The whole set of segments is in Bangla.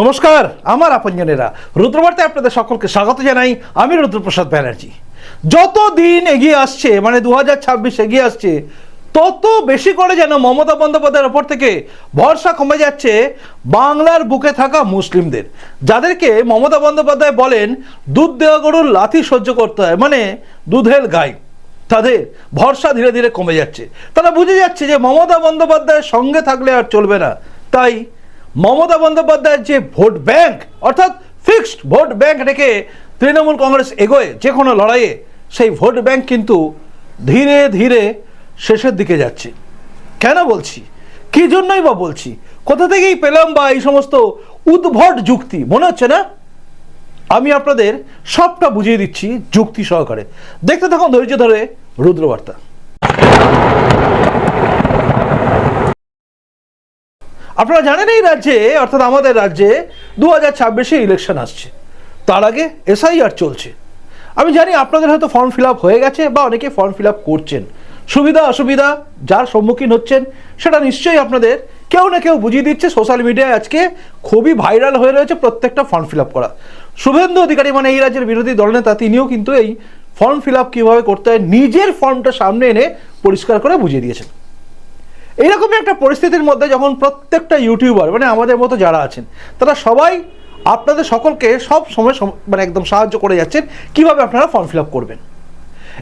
নমস্কার, আমার আপনজনেরা। রুদ্রবার্তায় আপনাদের সকলকে স্বাগত জানাই আমি রুদ্রপ্রসাদ ব্যানার্জি। যত দিন এগিয়ে আসছে মানে দু হাজার ছাব্বিশ এগিয়ে আসছে, তত বেশি করে যেন মমতা বন্দ্যোপাধ্যায়ের ওপর থেকে ভরসা কমে যাচ্ছে বাংলার বুকে থাকা মুসলিমদের। যাদেরকে মমতা বন্দ্যোপাধ্যায় বলেন, দুধ দেওয়া গরুর লাথি সহ্য করতে হয়। মানে দুধের গাই। তাদের ভরসা ধীরে ধীরে কমে যাচ্ছে। তারা বুঝে যাচ্ছে যে মমতা বন্দ্যোপাধ্যায়ের সঙ্গে থাকলে আর চলবে না। তাই মমতা বন্দ্যোপাধ্যায়ের যে ভোট ব্যাংক, অর্থাৎ ফিক্সড ভোট ব্যাংক রেখে তৃণমূল কংগ্রেস এগোয় যে কোনো লড়াইয়ে, সেই ভোট ব্যাংক কিন্তু ধীরে ধীরে শেষের দিকে যাচ্ছে। কেন বলছি? কি জন্যই বা বলছি? কোথা থেকেই পেলাম বা এই সমস্ত উদ্ভট যুক্তি? মনে হচ্ছে না? আমি আপনাদের সবটা বুঝিয়ে দিচ্ছি যুক্তি সহকারে। দেখতে থাকুন ধৈর্য ধরে রুদ্রবার্তা। আপনারা জানেন এই রাজ্যে, অর্থাৎ আমাদের রাজ্যে দু হাজার ছাব্বিশে ইলেকশন আসছে। তার আগে এসআইআর চলছে। আমি জানি আপনাদের হয়তো ফর্ম ফিল হয়ে গেছে বা অনেকে ফর্ম ফিল করছেন। সুবিধা, অসুবিধা, যার সম্মুখীন হচ্ছেন, সেটা নিশ্চয়ই আপনাদের কেউ না কেউ বুঝিয়ে দিচ্ছে। সোশ্যাল মিডিয়ায় আজকে খুবই ভাইরাল হয়ে রয়েছে প্রত্যেকটা ফর্ম ফিল করা। শুভেন্দু অধিকারী মানে এই রাজ্যের বিরোধী দলনেতা তিনিও কিন্তু এই ফর্ম ফিল আপ কীভাবে করতে হয়, নিজের ফর্মটা সামনে এনে পরিষ্কার করে বুঝিয়ে দিয়েছেন। এইরকমই একটা পরিস্থিতির মধ্যে যখন প্রত্যেকটা ইউটিউবার মানে আমাদের মতো যারা আছেন, তারা সবাই আপনাদের সকলকে সব সময় মানে একদম সাহায্য করে যাচ্ছেন কীভাবে আপনারা ফর্ম ফিল আপ করবেন।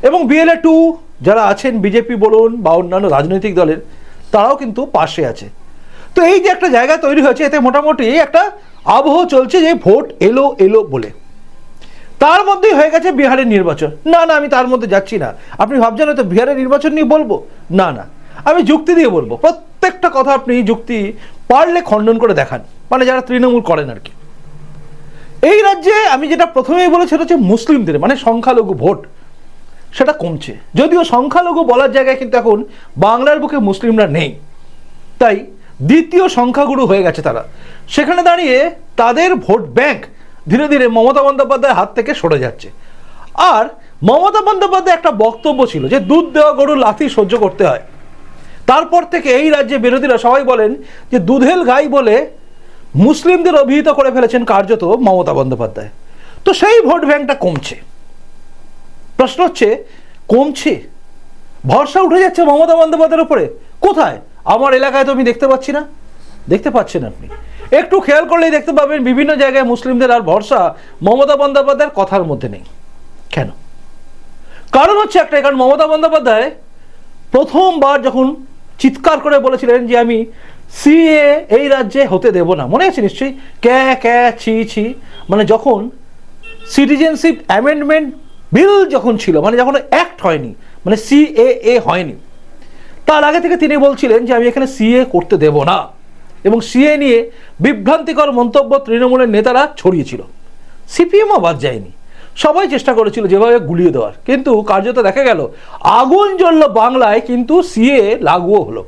এবং বিএলএ টু যারা আছেন বিজেপি বলুন বা অন্যান্য রাজনৈতিক দলের, তারাও কিন্তু পাশে আছে। তো এই যে একটা জায়গা তৈরি হয়েছে, এতে মোটামুটি একটা আবহ চলছে যে ভোট এলো এলো বলে। তার মধ্যেই হয়ে গেছে বিহারের নির্বাচন। না না, আমি তার মধ্যে যাচ্ছি না। আপনি ভাবছেন হয়তো বিহারের নির্বাচন নিয়ে বলব? না না। আমি যুক্তি দিয়ে বলব, প্রত্যেকটা কথা আপনি যুক্তি পারলে খণ্ডন করে দেখান মানে যারা তৃণমূল করেন আর কি। এই রাজ্যে আমি যেটা প্রথমেই বলেছি সেটা হচ্ছে মুসলিমদের মানে সংখ্যালঘু ভোট, সেটা কমছে। যদিও সংখ্যালঘু বলার জায়গায় কিন্তু এখন বাংলার বুকে মুসলিমরা নেই। তাই দ্বিতীয় সংখ্যাগুরু হয়ে গেছে তারা। সেখানে দাঁড়িয়ে তাদের ভোট ব্যাংক ধীরে ধীরে মমতা বন্দ্যোপাধ্যায়ের হাত থেকে সরে যাচ্ছে। আর মমতা বন্দ্যোপাধ্যায় একটা বক্তব্য ছিল যে, দুধ দেওয়া গরুর লাথি সহ্য করতে হয়। তারপর থেকে এই রাজ্যে বিরোধীরা সবাই বলেন যে দুধেল গাই বলে মুসলিমদের অভিহিত করে ফেলেছেন কার্যত মমতা বন্দ্যোপাধ্যায়। তো সেই ভোট ব্যাংকটা কমছে। প্রশ্ন হচ্ছে, কমছে? ভরসা উঠে যাচ্ছে মমতা বন্দ্যোপাধ্যায়ের উপরে? কোথায়? আমার এলাকায় তো আমি দেখতে পাচ্ছি না। দেখতে পাচ্ছেন আপনি। একটু খেয়াল করলেই দেখতে পাবেন বিভিন্ন জায়গায় মুসলিমদের আর ভরসা মমতা বন্দ্যোপাধ্যায়ের কথার মধ্যে নেই। কেন? কারণ হচ্ছে একটা, কারণ মমতা বন্দ্যোপাধ্যায় প্রথমবার যখন চিৎকার করে বলেছিলেন যে আমি সিএ এই রাজ্যে হতে দেব না। মনে আছে নিশ্চয়ই? ক্যা ক্যা, ছি ছি। মানে যখন সিটিজেনশিপ অ্যামেন্ডমেন্ট বিল যখন ছিল মানে যখন অ্যাক্ট হয়নি মানে সিএএ হয়নি, তার আগে থেকে তিনি বলছিলেন যে আমি এখানে সিএ করতে দেব না। এবং সিএ নিয়ে বিভ্রান্তিকর মন্তব্য তৃণমূলের নেতারা ছড়িয়েছিল। সিপিএমও বাদ যায়নি। সবাই চেষ্টা করেছিল যেভাবে গুলিয়ে দেওয়ার। কিন্তু কার্যত দেখা গেল, আগুন জ্বলল বাংলায়, কিন্তু সিএ লাগুও হলো।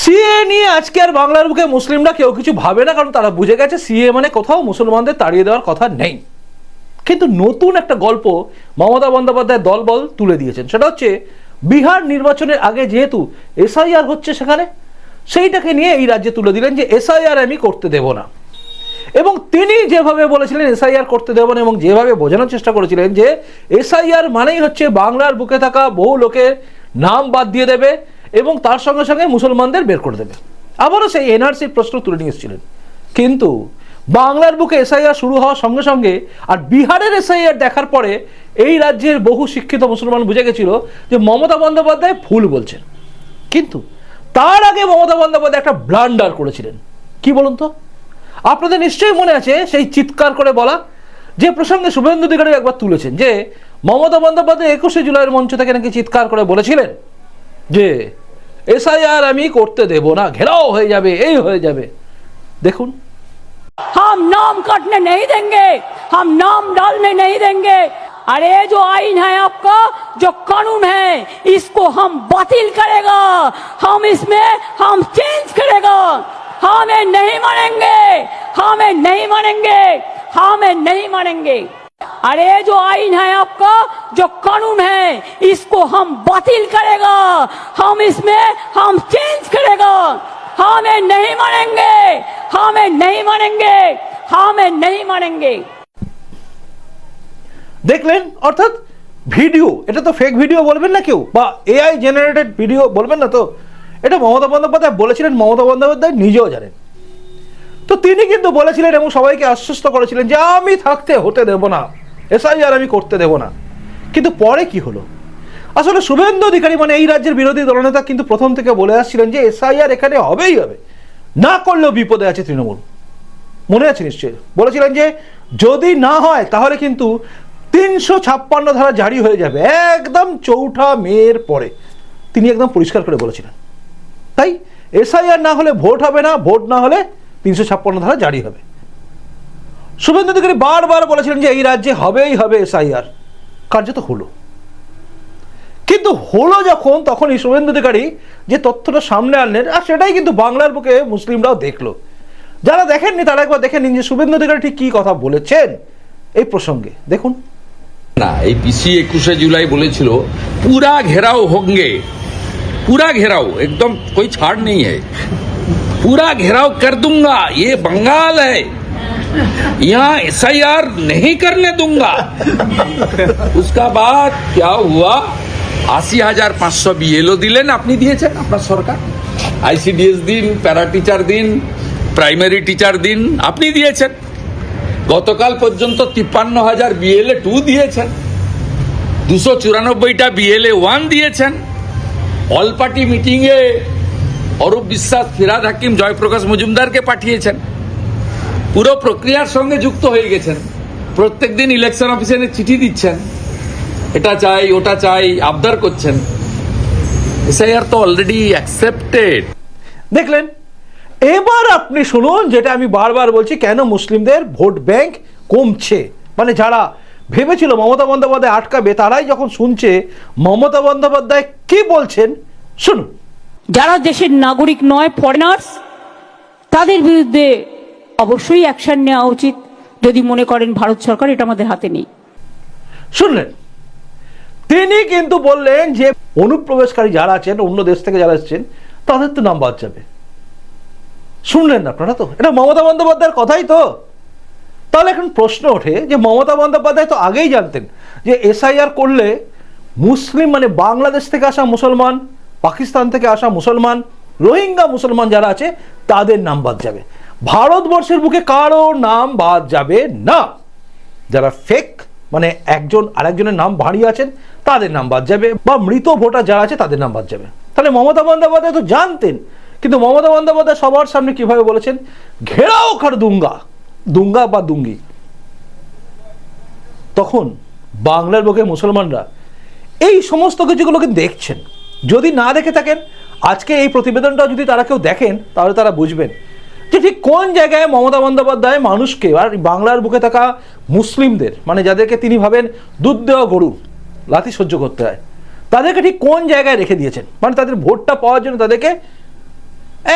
সিএ নিয়ে আজকে আর বাংলার বুকে মুসলিমরা কেউ কিছু ভাবে না, কারণ তারা বুঝে গেছে সিএ মানে কোথাও মুসলমানদের তাড়িয়ে দেওয়ার কথা নেই। কিন্তু নতুন একটা গল্প মমতা বন্দ্যোপাধ্যায় দলবল তুলে দিয়েছেন। সেটা হচ্ছে, বিহার নির্বাচনের আগে যেহেতু এসআইআর হচ্ছে সেখানে, সেইটাকে নিয়ে এই রাজ্যে তুলে দিলেন যে এসআইআর আমি করতে দেব না। এবং তিনি যেভাবে বলেছিলেন এসআইআর করতে দেব না এবং যেভাবে বোঝানোর চেষ্টা করেছিলেন যে এসআইআর মানেই হচ্ছে বাংলার বুকে থাকা বহু লোকের নাম বাদ দিয়ে দেবে এবং তার সঙ্গে সঙ্গে মুসলমানদের বের করে দেবে। আবারও সেই এনআরসির প্রশ্ন তুলে নিয়ে এসেছিলেন কিন্তু বাংলার বুকে এসআইআর শুরু হওয়ার সঙ্গে সঙ্গে আর বিহারের এসআইআর দেখার পরে এই রাজ্যের বহু শিক্ষিত মুসলমান বুঝে গেছিল যে মমতা বন্দ্যোপাধ্যায় ভুল বলছেন। কিন্তু তার আগে মমতা বন্দ্যোপাধ্যায় একটা ব্লান্ডার করেছিলেন। কি বলুন তো? আপনাদের নিশ্চয়ই মনে আছে সেই চিৎকার করে বলা যে প্রসঙ্গে শুভেন্দু অধিকারী একবার তুলেছেন যে মমতা বন্দ্যোপাধ্যায় একুশে জুলাইয়ের মঞ্চ থেকে নাকি চিৎকার করে বলেছিলেন যে এসআইআর আমি করতে দেব না ঘেরাও হয়ে যাবে এই হয়ে যাবে দেখুন हम नाम काटने नहीं देंगे हम नाम डालने नहीं देंगे अरे ये जो आइन है आपका जो कानून है इसको हम बातिल करेगा हम इसमें हम चेंज करेगा हमें नहीं मानेंगे हमें नहीं मानेंगे हमें नहीं मानेंगे अरे ये जो आइन है आपका जो कानून है इसको हम बातिल करेगा हम इसमें हम चेंज करेगा हमें नहीं मानेंगे हमें मैं नहीं मानेंगे हाँ मैं नहीं मानेंगे দেখলেন অর্থাৎ ভিডিও এটা তো ফেক ভিডিও বলবেন না কেউ বা এআই জেনারেটেড ভিডিও বলবেন না তো এটা মমতা বন্দ্যোপাধ্যায় বলেছিলেন, মমতা বন্দ্যোপাধ্যায় নিজেও জানেন। তো তিনি কিন্তু বলেছিলেন এবং সবাইকে আশ্বস্ত করেছিলেন যে আমি থাকতে হতে দেব না, এসআইআর আমি করতে দেব না। কিন্তু পরে কি হলো? আসলে শুভেন্দু অধিকারী মানে এই রাজ্যের বিরোধী দলনেতা কিন্তু প্রথম থেকে বলে আসছিলেন যে এসআইআর এখানে হবেই হবে, না করলেও বিপদে আছে তৃণমূল। মনে আছে নিশ্চয়ই? বলেছিলেন যে যদি না হয় তাহলে কিন্তু তিনশো ছাপ্পান্ন ধারা জারি হয়ে যাবে, একদম চৌঠা মেয়ের পরে। তিনি একদম পরিষ্কার করে বলেছিলেন। তাই এসআইআর না হলে ভোট হবে না, ভোট না হলে তিনশো ছাপ্পান্ন ধারা জারি হবে। শুভেন্দু অধিকারী বারবার বলেছিলেন যে এই রাজ্যে হবেই হবে এসআইআর। কার্যত হলো। কিন্তু হলো যখন তখন এই শুভেন্দু অধিকারী যে তথ্যটা সামনে আনলেন, আর সেটাই কিন্তু বাংলার বুকে মুসলিমরাও দেখল। যারা দেখেননি, তারা একবার দেখে নিন যে শুভেন্দু অধিকারী ঠিক কী কথা বলেছেন এই প্রসঙ্গে। দেখুন। না, এই পিসি একুশে জুলাই বলেছিল, পুরা ঘেরাও হোঙ্গে। पूरा घेराव एकदम कोई छाड़ नहीं है पूरा घेराव कर दूंगा ये बंगाल है यहाँ एस नहीं करने दूंगा उसका बाद क्या हुआ আশি হাজার পাঁচশো বিএলও দিলেন আপনি দিয়েছেন আপনার সরকার আইসিডিএস দিন প্যারা টিচার দিন প্রাইমারি টিচার দিন আপনি দিয়েছেন গতকাল পর্যন্ত তিপ্পান্ন হাজার বিএলএ টু দিয়েছেন দুশো চুরানব্বইটা বিএলএ ওয়ান দিয়েছেন অল পার্টি মিটিংয়ে অরূপ বিশ্বাস, ফিরাদ হাকিম, জয়প্রকাশ মজুমদারকে পাঠিয়েছেন। পুরো প্রক্রিয়ার সঙ্গে যুক্ত হয়ে গেছেন। প্রত্যেক দিন ইলেকশন অফিসে চিঠি দিচ্ছেন। এটা চাই, ওটা চাই, আবদার করছেন। এসআইআর তো অলরেডি অ্যাকসেপ্টেড দেখলেন, এবার আপনি শুনুন, যেটা আমি বারবার বলছি, কেন মুসলিমদের ভোট ব্যাংক কমছে? মানে যারা ভেবেছিল মমতা বন্দ্যোপাধ্যায় আটকাবে তারাই যখন শুনছে মমতা বন্দ্যোপাধ্যায় কি বলছেন শুনুন। যারা দেশের নাগরিক নয় ফরেনার্স তাদের বিরুদ্ধে অবশ্যই অ্যাকশন নেওয়া উচিত। যদি মনে করেন ভারত সরকার এটা আমাদের হাতে নেই। শুনলেন? তিনি কিন্তু বললেন যে অনুপ্রবেশকারী যারা আছেন অন্য দেশ থেকে যারা এসেছেন তাদের তো নাম বাদ যাবে। শুনলেন না আপনারা তো? এটা মমতা বন্দ্যোপাধ্যায়ের কথাই তো। তাহলে এখন প্রশ্ন ওঠে যে মমতা বন্দ্যোপাধ্যায় তো আগেই জানতেন যে এসআইআর করলে মুসলিম মানে বাংলাদেশ থেকে আসা মুসলমান, পাকিস্তান থেকে আসা মুসলমান, রোহিঙ্গা মুসলমান যারা আছে, তাদের নাম বাদ যাবে। ভারতবর্ষের বুকে কারও নাম বাদ যাবে না। যারা ফেক মানে একজন আরেকজনের নাম ভারিয়ে আছেন, তাদের নাম বাদ যাবে। বা মৃত ভোটার যারা আছে, তাদের নাম বাদ যাবে। তাহলে মমতা বন্দ্যোপাধ্যায় তো জানতেন, কিন্তু মমতা বন্দ্যোপাধ্যায় সবার সামনে কীভাবে বলেছেন, ঘেরাও কর দুঙ্গা। দুঙ্গা বা দুঙ্গি। তখন বাংলার বুকে মুসলমানরা এই সমস্ত কিছুগুলোকে দেখছেন। যদি না দেখে থাকেন, আজকে এই প্রতিবেদনটা যদি তারা কেউ দেখেন, তাহলে তারা বুঝবেন যে ঠিক কোন জায়গায় মমতা বন্দ্যোপাধ্যায় মানুষকে আর বাংলার বুকে থাকা মুসলিমদের মানে যাদেরকে তিনি ভাবেন দুধ দেওয়া গরু, লাথি সহ্য করতে হয়, তাদেরকে ঠিক কোন জায়গায় রেখে দিয়েছেন? মানে তাদের ভোটটা পাওয়ার জন্য তাদেরকে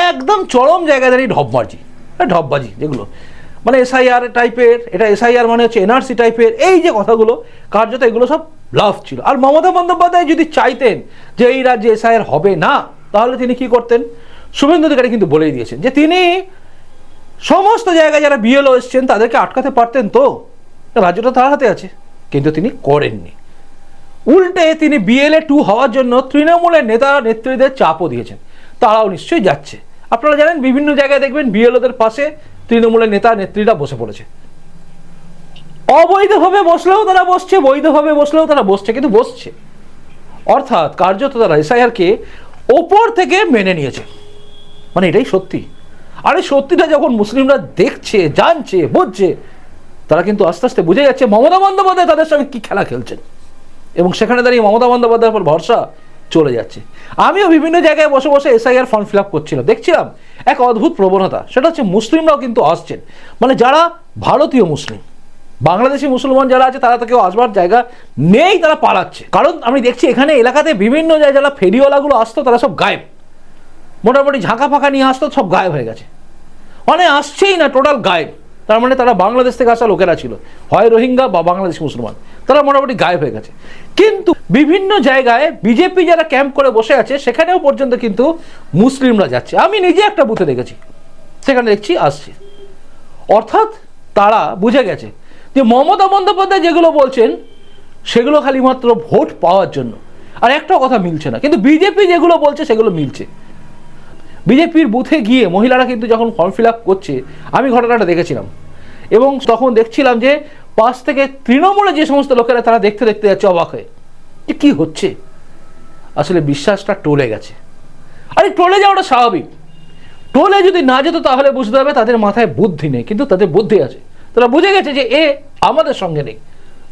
একদম চরম জায়গায় দাঁড়িয়ে ঢপবাজি। ঢপবাজি যেগুলো। মানে এসআইআর টাইপের এটা এসআইআর মানে হচ্ছে এনআরসি টাইপের এই যে কথাগুলো, কার্যত এগুলো সব লাভ ছিল। আর মমতা বন্দ্যোপাধ্যায় যদি চাইতেন যে এই রাজ্যে এসআইআর হবে না, তাহলে তিনি কি করতেন? শুভেন্দু অধিকারী কিন্তু বলেই দিয়েছেন যে তিনি সমস্ত জায়গায় যারা বিএলও এসছেন, তাদেরকে আটকাতে পারতেন তো। রাজ্যটা তার হাতে আছে, কিন্তু তিনি করেননি। উল্টে তিনি বিএলএ টু হওয়ার জন্য তৃণমূলের নেতা নেত্রীদের চাপও দিয়েছেন। তারাও নিশ্চয়ই যাচ্ছে। আপনারা জানেন, বিভিন্ন জায়গায় দেখবেন বিএলওদের পাশে তৃণমূলের নেতা, নেত্রীরা বসে পড়েছে। অবৈধভাবে বসলেও তারা বসছে, বৈধভাবে বসলেও তারা বসছে, কিন্তু বসছে। অর্থাৎ কার্যত তারা এসআইআরকে ওপর থেকে মেনে নিয়েছে। মানে এটাই সত্যি। আর এই সত্যিটা যখন মুসলিমরা দেখছে, জানছে, বুঝছে, তারা কিন্তু আস্তে আস্তে বুঝে যাচ্ছে মমতা বন্দ্যোপাধ্যায় তাদের সঙ্গে কি খেলা খেলছেন। এবং সেখানে দাঁড়িয়ে মমতা বন্দ্যোপাধ্যায়ের উপর ভরসা চলে যাচ্ছে। আমিও বিভিন্ন জায়গায় বসে বসে এসআইআর ফর্ম ফিল আপ করছিলাম। দেখছিলাম এক অদ্ভুত প্রবণতা, সেটা হচ্ছে মুসলিমরাও কিন্তু আসছেন। মানে যারা ভারতীয় মুসলিম, বাংলাদেশি মুসলমান যারা আছে, তারা তো কেউ আসবার জায়গা নেই, তারা পালাচ্ছে। কারণ আমি দেখছি এখানে এলাকাতে বিভিন্ন জায়গায় যারা ফেরিওয়ালাগুলো আসতো, তারা সব গায়েব। মোটামুটি ঝাঁকা ফাঁকা নিয়ে আসতো, সব গায়েব হয়ে গেছে। মানে আসছেই না টোটাল গায়েব। তার মানে তারা বাংলাদেশ থেকে আসা লোকেরা ছিল। হয় রোহিঙ্গা বা বাংলাদেশি মুসলমান। তারা মোটামুটি গায়েব হয়ে গেছে। কিন্তু বিভিন্ন জায়গায় বিজেপি যারা ক্যাম্প করে বসে আছে, সেখানেও পর্যন্ত কিন্তু মুসলিমরা যাচ্ছে। আমি নিজে একটা বুথে দেখেছি। সেখানে দেখছি, আসছে। অর্থাৎ তারা বুঝে গেছে যে মমতা বন্দ্যোপাধ্যায় যেগুলো বলছেন, সেগুলো খালি মাত্র ভোট পাওয়ার জন্য। আর একটা কথা মিলছে না। কিন্তু বিজেপি যেগুলো বলছে, সেগুলো মিলছে। বিজেপির বুথে গিয়ে মহিলারা কিন্তু যখন ফর্ম ফিল আপ করছে, আমি ঘটনাটা দেখেছিলাম। এবং তখন দেখছিলাম যে পাশ থেকে তৃণমূলে যে সমস্ত লোকেরা তারা দেখতে দেখতে যাচ্ছে অবাক হয়ে। যে কী হচ্ছে? আসলে বিশ্বাসটা টলে গেছে। আরে টলে যাওয়াটা স্বাভাবিক। টলে যদি না যেত তাহলে বুঝতে হবে তাদের মাথায় বুদ্ধি নেই, কিন্তু তাদের বুদ্ধি আছে। তারা বুঝে গেছে যে এ আমাদের সঙ্গে নেই।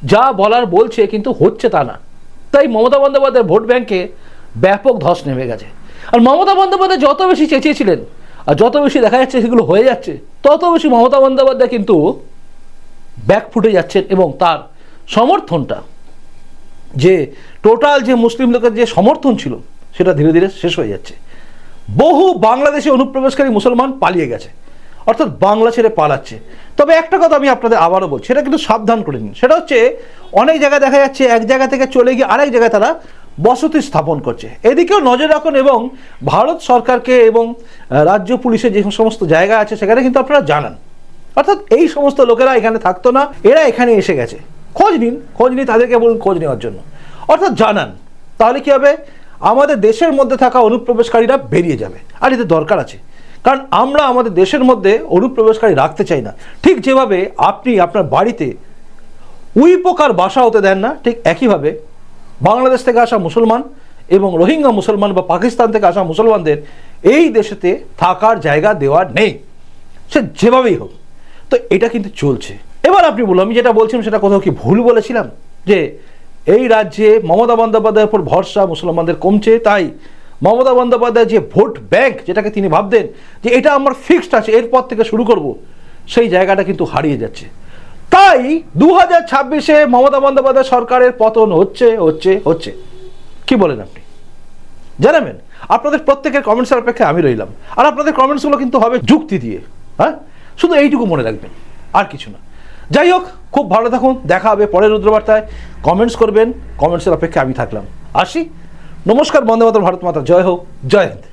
যা বলার বলছে কিন্তু হচ্ছে তা না। তাই মমতা বন্দ্যোপাধ্যায়ের ভোট ব্যাংকে ব্যাপক ধস নেমে গেছে। আর মমতা বন্দ্যোপাধ্যায় যত বেশি চেঁচিয়েছিলেন আর যত বেশি দেখা যাচ্ছে সেগুলো হয়ে যাচ্ছে, তত বেশি মমতা বন্দ্যোপাধ্যায় কিন্তু ব্যাক ফুটে যাচ্ছেন এবং তার সমর্থনটা যে টোটাল যে মুসলিম লোকের যে সমর্থন ছিল, সেটা ধীরে ধীরে শেষ হয়ে যাচ্ছে। বহু বাংলাদেশে অনুপ্রবেশকারী মুসলমান পালিয়ে গেছে, অর্থাৎ বাংলা ছেড়ে পালাচ্ছে। তবে একটা কথা আমি আপনাদের আবারও বলছি, সেটা কিন্তু সাবধান করে নিন। সেটা হচ্ছে অনেক জায়গায় দেখা যাচ্ছে, এক জায়গা থেকে চলে গিয়ে আরেক জায়গায় তারা বসতি স্থাপন করছে। এদিকেও নজর রাখুন এবং ভারত সরকারকে এবং রাজ্য পুলিশের যে সমস্ত জায়গা আছে সেখানে কিন্তু আপনারা জানান। অর্থাৎ এই সমস্ত লোকেরা এখানে থাকতো না, এরা এখানে এসে গেছে। খোঁজ নিন খোঁজ নিন তাদেরকে বলুন খোঁজ নেওয়ার জন্য। অর্থাৎ জানান, তাহলে কি হবে? আমাদের দেশের মধ্যে থাকা অনুপ্রবেশকারীরা বেরিয়ে যাবে। আর এতে দরকার আছে। কারণ আমরা আমাদের দেশের মধ্যে অনুপ্রবেশকারী রাখতে চাই না। ঠিক যেভাবে আপনি আপনার বাড়িতে উই পোকার বাসা হতে দেন না, ঠিক একইভাবে বাংলাদেশ থেকে আসা মুসলমান এবং রোহিঙ্গা মুসলমান বা পাকিস্তান থেকে আসা মুসলমানদের এই দেশেতে থাকার জায়গা দেওয়ার নেই। সে যেভাবেই হোক। তো এটা কিন্তু চলছে। এবার আপনি বলুন, আমি যেটা বলছিলাম সেটা কোথাও কি ভুল বলেছিলাম? যে এই রাজ্যে মমতা বন্দ্যোপাধ্যায়ের উপর ভরসা মুসলমানদের কমছে, তাই মমতা বন্দ্যোপাধ্যায় যে ভোট ব্যাংক, যেটাকে তিনি ভাবতেন যে এটা আমার ফিক্সড আছে, এরপর থেকে শুরু করব, সেই জায়গাটা কিন্তু হারিয়ে যাচ্ছে। তাই দু হাজার ছাব্বিশে মমতা বন্দ্যোপাধ্যায় সরকারের পতন হচ্ছে হচ্ছে হচ্ছে। কি বলেন আপনি? জানাবেন। আপনাদের প্রত্যেকের কমেন্টসের অপেক্ষায় আমি রইলাম। আর আপনাদের কমেন্টসগুলো কিন্তু হবে যুক্তি দিয়ে হ্যাঁ? শুধু এইটুকু মনে রাখবেন, আর কিছু না। যাই হোক, খুব ভালো থাকুন, দেখা হবে পরের রুদ্রবার্তায়। কমেন্টস করবেন কমেন্টসের অপেক্ষায় আমি থাকলাম। আসি। নমস্কার, বন্দে ভারত মাতা, জয় হোক, জয় হিন্দ।